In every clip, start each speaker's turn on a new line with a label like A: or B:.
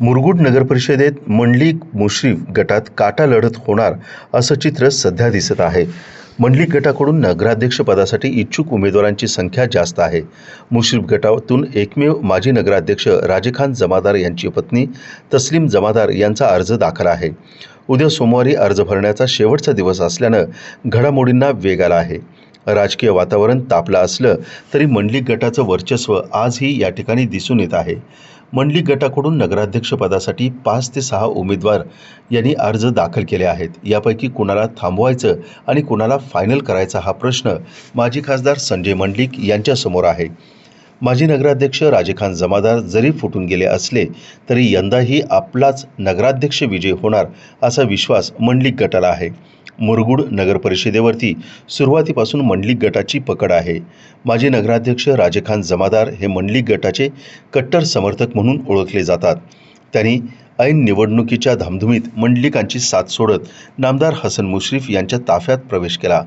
A: मुरगुड नगरपरिषदेत मंडलिक मुश्रीफ गटात काटा लढत होणार असं चित्र सध्या दिसत आहे. मंडलिक गटाकडून नगराध्यक्षपदासाठी इच्छुक उमेदवारांची संख्या जास्त आहे. मुश्रीफ गटातून एकमेव माजी नगराध्यक्ष राजेखान जमादार यांची पत्नी तस्लीम जमादार यांचा अर्ज दाखल आहे. उद्या सोमवारी अर्ज भरण्याचा शेवटचा दिवस असल्यानं घडामोडींना वेग आला आहे. राजकीय वातावरण तापलं असलं तरी मंडलिक गटाचं वर्चस्व आजही या ठिकाणी दिसून येत आहे. मंडलिक गटाकडून नगराध्यक्षपदासाठी पाच ते सहा उमेदवार यांनी अर्ज दाखल केले आहेत. यापैकी कुणाला थांबवायचं आणि कुणाला फायनल करायचा हा प्रश्न माजी खासदार संजय मंडलिक यांच्यासमोर आहे. माजी नगराध्यक्ष राजेखान जमादार जरी फुटून गेले असले तरी यंदाही आपलाच नगराध्यक्ष विजय होणार असा विश्वास मंडलिक गटाला आहे. मुरगुड नगर परिषदेवरती सुरुवातीपासून मंडलिक गटाची पकड आहे. माजी नगराध्यक्ष राजेखान जमादार हे मंडलिक गटाचे कट्टर समर्थक म्हणून ओळखले जातात. त्यांनी ऐन निवडणुकीच्या धामधुमीत मंडलिकांची साथ सोडत नामदार हसन मुश्रीफ यांच्या ताफ्यात प्रवेश केला.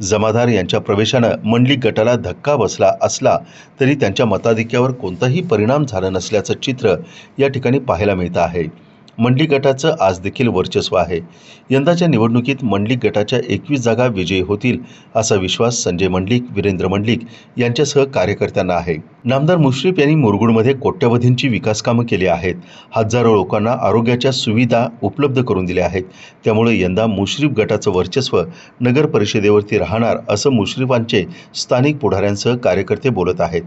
A: जमादार यांच्या प्रवेशानं मंडलिक गटाला धक्का बसला असला तरी त्यांच्या मताधिक्यावर कोणताही परिणाम झाला नसल्याचं चित्र या ठिकाणी पाहायला मिळतं आहे. मंडलिक गटाचं आज देखील वर्चस्व आहे. यंदाच्या निवडणुकीत मंडलिक गटाच्या एकवीस जागा विजयी होतील असा विश्वास संजय मंडलिक वीरेंद्र मंडलिक यांच्यासह कार्यकर्त्यांना आहे. नामदार मुश्रीफ यांनी मुरगुडमध्ये कोट्यवधींची विकास कामं केली आहेत. हजारो लोकांना आरोग्याच्या सुविधा उपलब्ध करून दिल्या आहेत. त्यामुळे यंदा मुश्रीफ गटाचं वर्चस्व नगर परिषदेवरती राहणार असं मुश्रीफांचे स्थानिक पुढाऱ्यांसह कार्यकर्ते बोलत आहेत.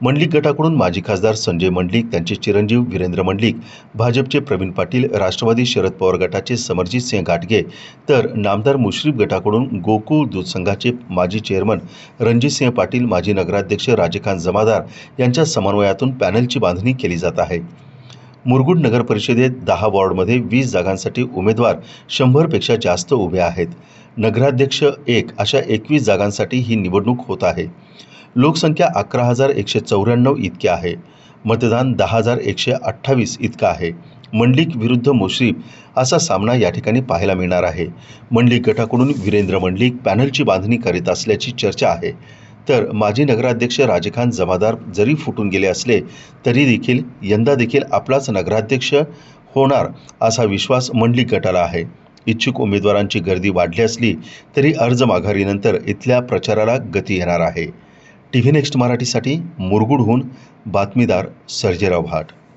A: मंडलिक गटाकडून माजी खासदार संजय मंडलिक त्यांचे चिरंजीव वीरेंद्र मंडलिक भाजपचे प्रवीण पाटील राष्ट्रवादी शरद पवार गटाचे समरजित सिंह घाटगे तर नामदार मुश्रीफ गटाकडून गोकुळ दूध संघाचे माजी चेअरमन रणजितसिंह पाटील माजी नगराध्यक्ष राजेखान जमादार यांच्या समन्वयातून पॅनलची बांधणी केली जात आहे. मुरगुड नगर परिषदेत दहा वॉर्डमध्ये वीस जागांसाठी उमेदवार शंभरपेक्षा जास्त उभे आहेत. नगराध्यक्ष एक अशा एकवीस जागांसाठी ही निवडणूक होत आहे. लोकसंख्या अकरा हजार एकशे चौऱ्याण्णव इतकी आहे. मतदान दहा हजार एकशे अठ्ठावीस इतकं आहे. मंडलिक विरुद्ध मुश्रीफ असा सामना या ठिकाणी पाहायला मिळणार आहे. मंडलिक गटाकडून वीरेंद्र मंडलिक पॅनलची बांधणी करीत असल्याची चर्चा आहे. तर माजी नगराध्यक्ष राजेखान जमादार जरी फुटून गेले असले तरी देखील यंदा देखील आपलाच नगराध्यक्ष होणार असा विश्वास मंडलिक गटाला आहे. इच्छुक उमेदवारांची गर्दी वाढली असली तरी अर्ज माघारीनंतर इथल्या प्रचाराला गती येणार आहे. टी व्ही नेक्स्ट मराठीसाठी मुरगुडहून बातमीदार सर्जेराव भाट.